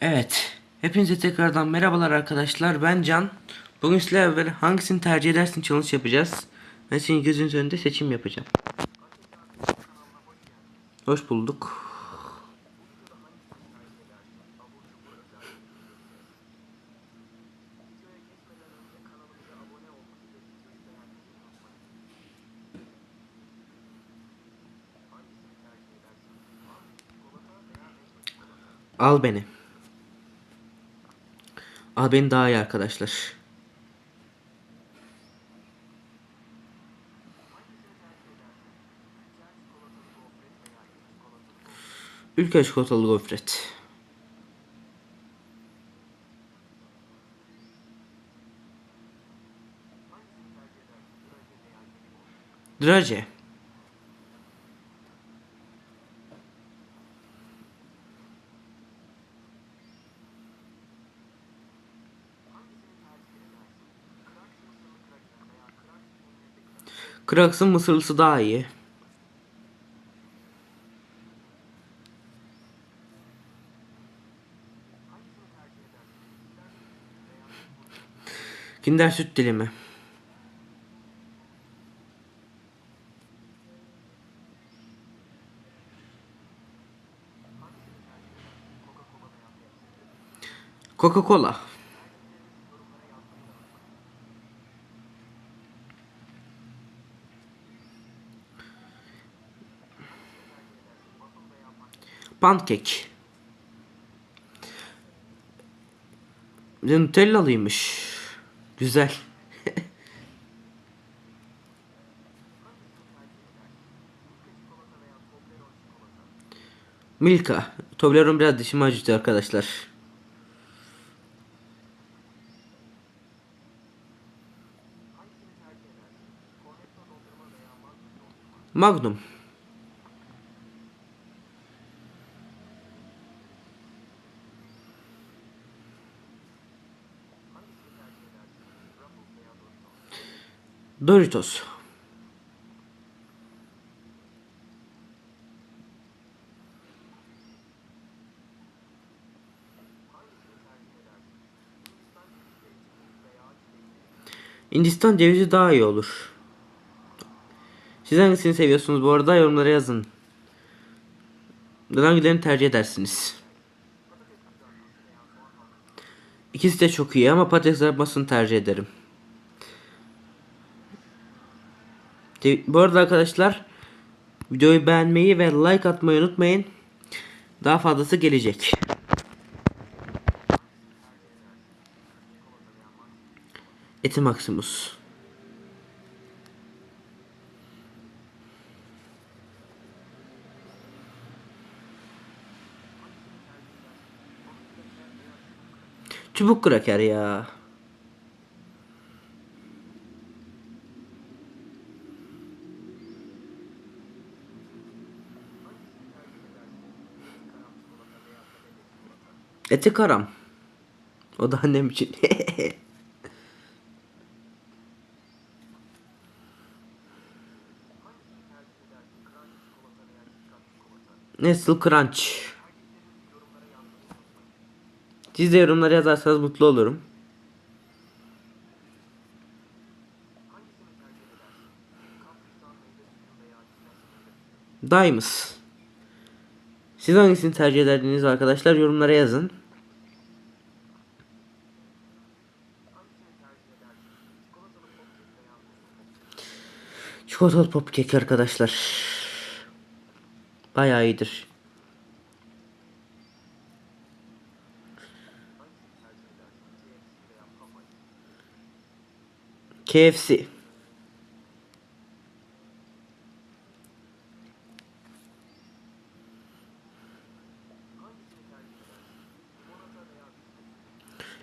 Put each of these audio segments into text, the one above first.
Evet. Hepinize tekrardan merhabalar arkadaşlar. Ben Can. Bugün sizlerle beraber hangisini tercih edersin challenge yapacağız. Ben senin gözünüz önünde seçim yapacağım. Hoş bulduk. Al beni. Al beni daha iyi arkadaşlar. Ülke çikolatalı gofret. Draje. Kraks'ın mısırlısı daha iyi. Kinder süt dilimi. Coca-Cola. Pankek. Bir Nutella'lıymış. Güzel. Milka. Toblerone biraz dişimi acıtı arkadaşlar. Magnum. Doritos. Hindistan cevizi daha iyi olur. Siz hangisini seviyorsunuz bu arada yorumlara yazın. Hangilerini tercih edersiniz? İkisi de çok iyi ama patates kızartmasını tercih ederim. Te- Bu arada arkadaşlar videoyu beğenmeyi ve like atmayı unutmayın. Daha fazlası gelecek. Eti Maximus. Çubuk kraker ya. Eti karam. O da annem için. Nestle Crunch. Siz de yorumlara yazarsanız mutlu olurum. Dimes. Siz hangisini tercih ederdiniz arkadaşlar? Yorumlara yazın. Çikolatalı pop kek arkadaşlar. Bayağı iyidir. KFC.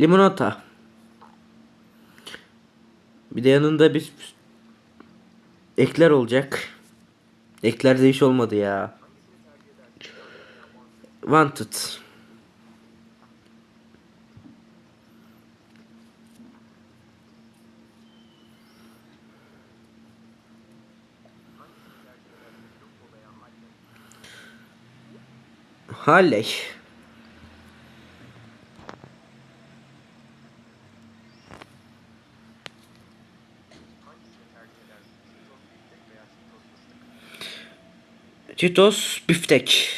Limonata. Bir de yanında bir ekler olacak. Eklerde iş olmadı ya. Wanted. Halley. Cheetos biftek.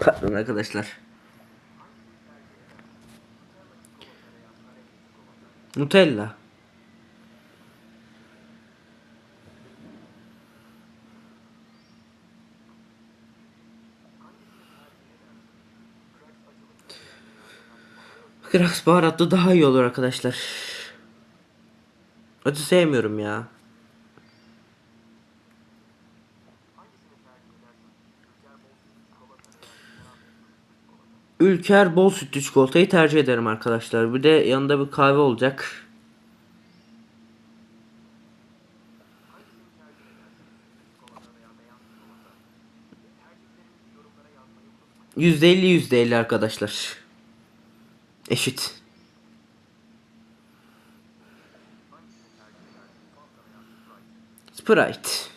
Pardon arkadaşlar. Nutella. Krax baharatlı daha iyi olur arkadaşlar. Acı sevmiyorum ya. Ülker bol sütlü çikolatayı tercih ederim arkadaşlar. Bir de yanında bir kahve olacak. Yüzde elli yüzde elli arkadaşlar. Eşit. Sprite.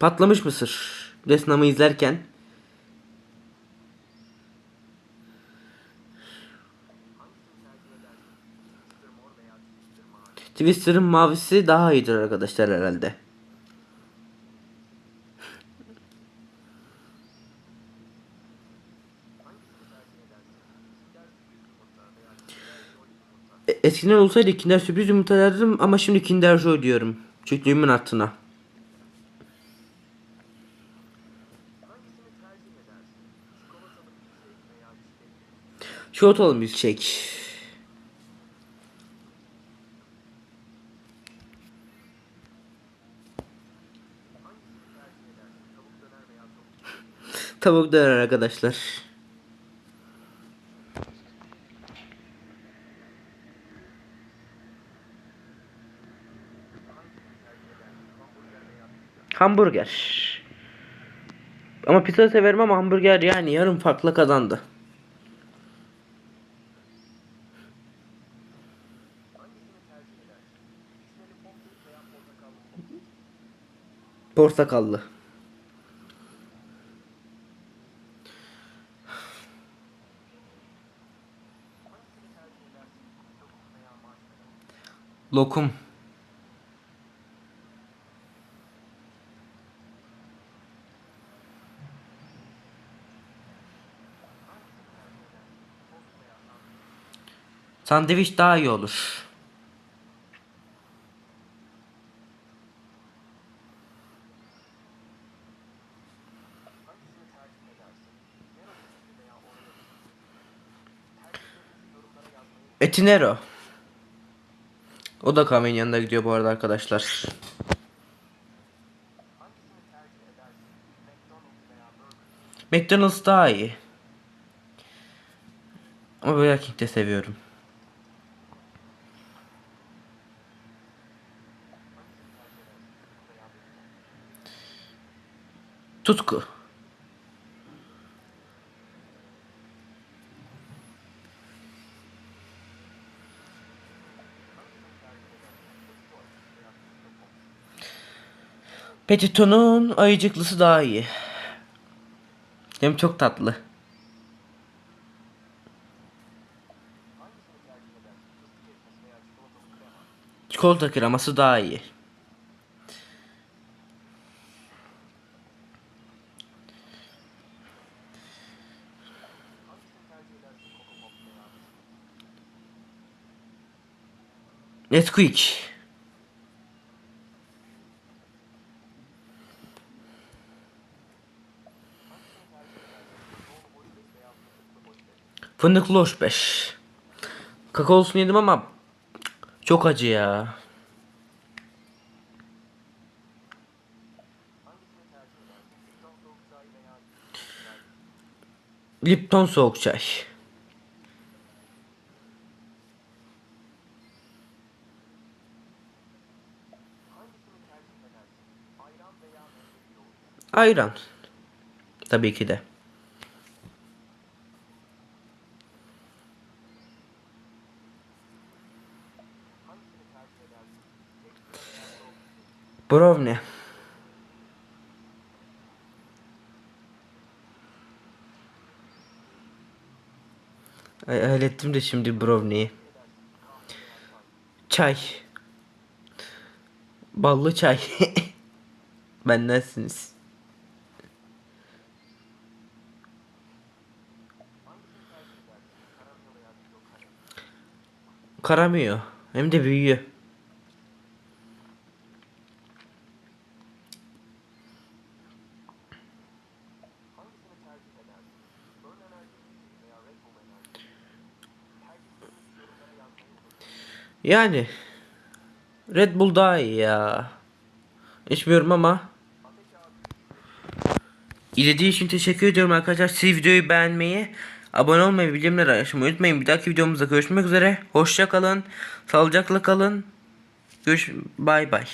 Patlamış mısır. Resnamı izlerken Twister'ın mavisi daha iyidir arkadaşlar herhalde. E- Eskiden olsaydı Kinder sürpriz yumurta derdim ama şimdi Kinder Joy diyorum. Çocukluğumun hatırına. Çikolatalı milkshake. Tavuk döner arkadaşlar. Hamburger. Ama pizza severim ama hamburger yani yarım farklı kazandı. Portakallı. Lokum. Sandviç daha iyi olur. Etinero. O da kahvenin yanında gidiyor bu arada arkadaşlar. McDonald's daha iyi. Ama Burger King de seviyorum. Tutku. Petito'nun ayıcıklısı daha iyi. Hem çok tatlı. Çikolata kreması daha iyi. Nesquik. Fındıklı hoş beş. Kakaosunu yedim ama çok acı ya. Lipton soğuk çay. Ayran. Tabii ki de. Brovne. Ay hallettim de şimdi Brovne'yi. Çay. Ballı çay. Bendensiniz. Karamıyor. Hem de büyüyor. Yani Red Bull daha iyi ya. İçmiyorum ama. İzlediğiniz için teşekkür ediyorum arkadaşlar. Siz videoyu beğenmeyi, abone olmayı, bildirimleri açmayı unutmayın. Bir dahaki videomuzda görüşmek üzere. Hoşça kalın. Sağlıcakla kalın. Görüş bay bay.